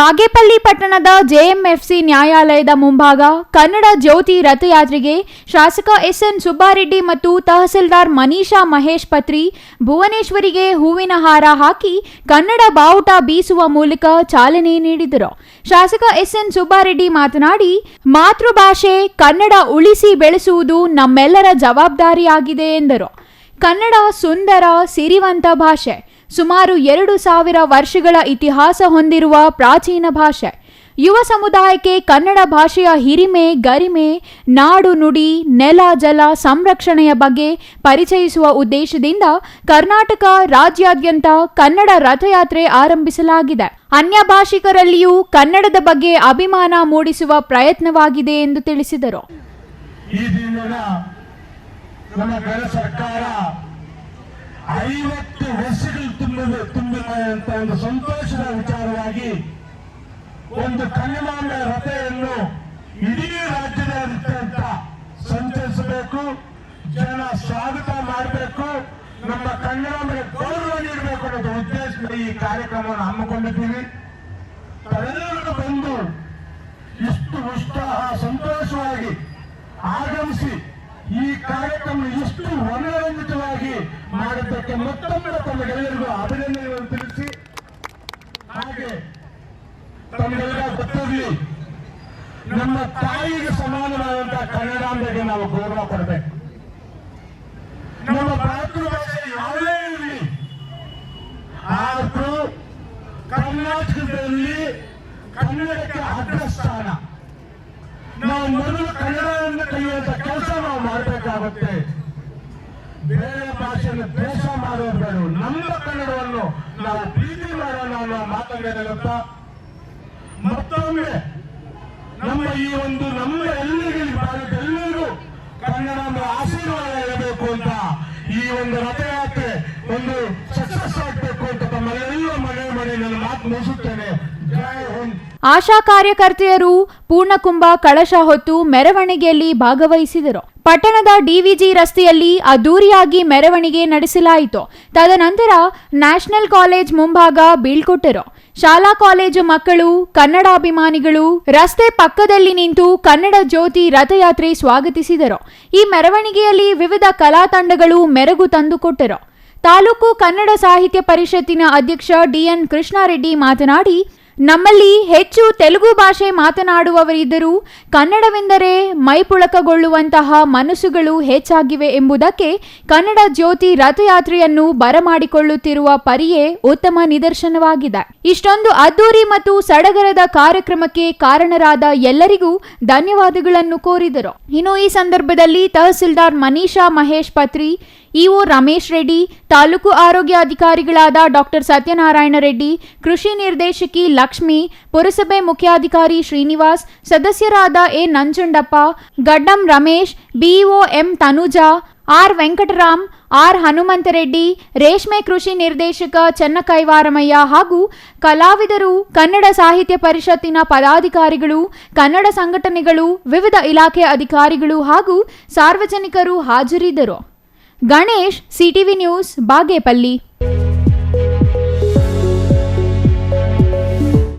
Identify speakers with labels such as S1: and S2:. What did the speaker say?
S1: ಬಾಗೇಪಲ್ಲಿ ಪಟ್ಟಣದ ಜೆಎಂಎಫ್ಸಿ ನ್ಯಾಯಾಲಯದ ಮುಂಭಾಗ ಕನ್ನಡ ಜ್ಯೋತಿ ರಥಯಾತ್ರೆಗೆ ಶಾಸಕ ಎಸ್ಎನ್ ಸುಬ್ಬಾರೆಡ್ಡಿ ಮತ್ತು ತಹಸೀಲ್ದಾರ್ ಮನೀಷಾ ಮಹೇಶ್ ಪತ್ರಿ ಭುವನೇಶ್ವರಿಗೆ ಹೂವಿನ ಹಾರ ಹಾಕಿ ಕನ್ನಡ ಬಾವುಟ ಬೀಸುವ ಮೂಲಕ ಚಾಲನೆ ನೀಡಿದರು. ಶಾಸಕ ಎಸ್ಎನ್ ಸುಬ್ಬಾರೆಡ್ಡಿ ಮಾತನಾಡಿ, ಮಾತೃಭಾಷೆ ಕನ್ನಡ ಉಳಿಸಿ ಬೆಳೆಸುವುದು ನಮ್ಮೆಲ್ಲರ ಜವಾಬ್ದಾರಿಯಾಗಿದೆ ಎಂದರು. ಕನ್ನಡ ಸುಂದರ, ಸಿರಿವಂತ ಭಾಷೆ. ಸುಮಾರು ಎರಡು ಸಾವಿರ ವರ್ಷಗಳ ಇತಿಹಾಸ ಹೊಂದಿರುವ ಪ್ರಾಚೀನ ಭಾಷೆ. ಯುವ ಸಮುದಾಯಕ್ಕೆ ಕನ್ನಡ ಭಾಷೆಯ ಹಿರಿಮೆ, ಗರಿಮೆ, ನಾಡು ನುಡಿ, ನೆಲ ಜಲ ಸಂರಕ್ಷಣೆಯ ಬಗ್ಗೆ ಪರಿಚಯಿಸುವ ಉದ್ದೇಶದಿಂದ ಕರ್ನಾಟಕ ರಾಜ್ಯಾದ್ಯಂತ ಕನ್ನಡ ರಥಯಾತ್ರೆ ಆರಂಭಿಸಲಾಗಿದೆ. ಅನ್ಯ ಭಾಷಿಕರಲ್ಲಿಯೂ ಕನ್ನಡದ ಬಗ್ಗೆ ಅಭಿಮಾನ ಮೂಡಿಸುವ ಪ್ರಯತ್ನವಾಗಿದೆ ಎಂದು ತಿಳಿಸಿದರು
S2: ಈ ದಿನ ನಮ್ಮ ಗಣ ಸರ್ಕಾರ ಐವತ್ತು ವರ್ಷಗಳು ತುಂಬಿದ ತುಂಬಿದೆ ಅಂತ ಒಂದು ಸಂತೋಷದ ವಿಚಾರವಾಗಿ ಒಂದು ಕನ್ಯಮಾಂಬೆ ರಥೆಯನ್ನು ಇಡೀ ರಾಜ್ಯದಾದ್ಯಂತ ಸಂಚರಿಸಬೇಕು, ಜನ ಸ್ವಾಗತ ಮಾಡಬೇಕು, ನಮ್ಮ ಕನ್ನಡಾಂಬೆಗೆ ಗೌರವ ನೀಡಬೇಕು ಅನ್ನೋದು ಉದ್ದೇಶದಿಂದ ಈ ಕಾರ್ಯಕ್ರಮವನ್ನು ಹಮ್ಮಿಕೊಂಡಿದ್ದೀವಿ. ತಾವೆಲ್ಲರೂ ಬಂದು ಇಷ್ಟು ಉತ್ಸಾಹ, ಸಂತೋಷವಾಗಿ ಆಗಮಿಸಿ ಈ ಕಾರ್ಯಕ್ರಮ ಇಷ್ಟು ವರ್ಣರಂಜಿತವಾಗಿ ಮಾಡಿದ್ದಕ್ಕೆ ಮತ್ತೊಮ್ಮೆ ತಮಗೆಲ್ಲರಿಗೂ ಅಭಿನಂದನೆಗಳನ್ನು ತಿಳಿಸಿ. ಹಾಗೆ ತಮಗೆಲ್ಲ ಗೊತ್ತಿರಲಿ ನಮ್ಮ ತಾಯಿಗೆ ಸಮಾನವಾದಂತಹ ಕನ್ನಡಾಂಬೆಗೆ ನಾವು ಗೌರವ ಕೊಡಬೇಕು. ನಮ್ಮ ಮಾತೃಭಾಷೆ ಯಾವುದೇ ಇರಲಿ, ಆದ್ರೂ ಕರ್ನಾಟಕದಲ್ಲಿ ಕನ್ನಡಕ್ಕೆ ಅಗ್ರಸ್ಥಾನ. ನಾವು ಮೊದಲು ಕನ್ನಡವನ್ನು ಕಲಿಯುವಂತ ಕೆಲಸ ನಾವು ಮಾಡಬೇಕಾಗುತ್ತೆ. ಬೇರೆ ಭಾಷೆಯನ್ನು ದ್ವೇಷ ಬೇಡ. ನಮ್ಮ ಕನ್ನಡವನ್ನು ನಾವು ಪ್ರೀತಿ ಮಾಡೋಣ ಅನ್ನೋ ಮಾತಂಗೇನಲ್ಲಪ್ಪ ಮತ್ತೊಮ್ಮೆ ನಮ್ಮ ಈ ಒಂದು ನಮ್ಮ ಎಲ್ಲರಿಗೂ ಭಾರತ ಎಲ್ಲರಿಗೂ ಕನ್ನಡ ಆಶೀರ್ವಾದ ಇರಬೇಕು ಅಂತ ಈ ಒಂದು ರಥಯಾತ್ರೆ ಒಂದು ಸಕ್ಸಸ್ ಆಗಬೇಕು ಅಂತ ತಮ್ಮೆಲ್ಲ ಮನವಿ ಮಾಡಿ ನನ್ನ ಮಾತು ಮುಗಿಸುತ್ತೇನೆ.
S1: ಆಶಾ ಕಾರ್ಯಕರ್ತೆಯರು ಪೂರ್ಣಕುಂಭ, ಕಳಶ ಹೊತ್ತು ಮೆರವಣಿಗೆಯಲ್ಲಿ ಭಾಗವಹಿಸಿದರು. ಪಟ್ಟಣದ ಡಿವಿಜಿ ರಸ್ತೆಯಲ್ಲಿ ಅದ್ದೂರಿಯಾಗಿ ಮೆರವಣಿಗೆ ನಡೆಸಲಾಯಿತು. ತದನಂತರ ನ್ಯಾಷನಲ್ ಕಾಲೇಜ್ ಮುಂಭಾಗ ಬೀಳ್ಕೊಟ್ಟರು. ಶಾಲಾ ಕಾಲೇಜು ಮಕ್ಕಳು ಕನ್ನಡಾಭಿಮಾನಿಗಳು ರಸ್ತೆ ಪಕ್ಕದಲ್ಲಿ ನಿಂತು ಕನ್ನಡ ಜ್ಯೋತಿ ರಥಯಾತ್ರೆ ಸ್ವಾಗತಿಸಿದರು. ಈ ಮೆರವಣಿಗೆಯಲ್ಲಿ ವಿವಿಧ ಕಲಾ ತಂಡಗಳು ಮೆರಗು ತಂದುಕೊಟ್ಟರು. ತಾಲೂಕು ಕನ್ನಡ ಸಾಹಿತ್ಯ ಪರಿಷತ್ತಿನ ಅಧ್ಯಕ್ಷ ಡಿಎನ್ ಕೃಷ್ಣಾರೆಡ್ಡಿ ಮಾತನಾಡಿ ನಮ್ಮಲ್ಲಿ ಹೆಚ್ಚು ತೆಲುಗು ಭಾಷೆ ಮಾತನಾಡುವವರಿದ್ದರೂ ಕನ್ನಡವೆಂದರೆ ಮೈಪುಳಕಗೊಳ್ಳುವಂತಹ ಮನಸ್ಸುಗಳು ಹೆಚ್ಚಾಗಿವೆ ಎಂಬುದಕ್ಕೆ ಕನ್ನಡ ಜ್ಯೋತಿ ರಥಯಾತ್ರೆಯನ್ನು ಬರಮಾಡಿಕೊಳ್ಳುತ್ತಿರುವ ಪರಿಯೇ ಉತ್ತಮ ನಿದರ್ಶನವಾಗಿದೆ. ಇಷ್ಟೊಂದು ಅದ್ದೂರಿ ಮತ್ತು ಸಡಗರದ ಕಾರ್ಯಕ್ರಮಕ್ಕೆ ಕಾರಣರಾದ ಎಲ್ಲರಿಗೂ ಧನ್ಯವಾದಗಳನ್ನು ಕೋರಿದರು. ಇನ್ನು ಈ ಸಂದರ್ಭದಲ್ಲಿ ತಹಸೀಲ್ದಾರ್ ಮನೀಷಾ ಮಹೇಶ್ ಪತ್ರಿ ಇಒ ರಮೇಶ್ ರೆಡ್ಡಿ, ತಾಲೂಕು ಆರೋಗ್ಯ ಅಧಿಕಾರಿಗಳಾದ ಡಾಕ್ಟರ್ ಸತ್ಯನಾರಾಯಣ ರೆಡ್ಡಿ, ಕೃಷಿ ನಿರ್ದೇಶಕಿ ಲಕ್ಷ್ಮಿ, ಪುರಸಭೆ ಮುಖ್ಯಾಧಿಕಾರಿ ಶ್ರೀನಿವಾಸ್, ಸದಸ್ಯರಾದ A Nanjundappa, Gaddam Ramesh, BEO M Tanuja, R Venkataram, R Hanumanthareddy, ರೇಷ್ಮೆ ಕೃಷಿ ನಿರ್ದೇಶಕ ಚನ್ನಕೈವಾರಮಯ್ಯ ಹಾಗೂ ಕಲಾವಿದರು, ಕನ್ನಡ ಸಾಹಿತ್ಯ ಪರಿಷತ್ತಿನ ಪದಾಧಿಕಾರಿಗಳು, ಕನ್ನಡ ಸಂಘಟನೆಗಳು, ವಿವಿಧ ಇಲಾಖೆ ಅಧಿಕಾರಿಗಳು ಹಾಗೂ ಸಾರ್ವಜನಿಕರು ಹಾಜರಿದ್ದರು. Ganesh CTV news Bagepalli.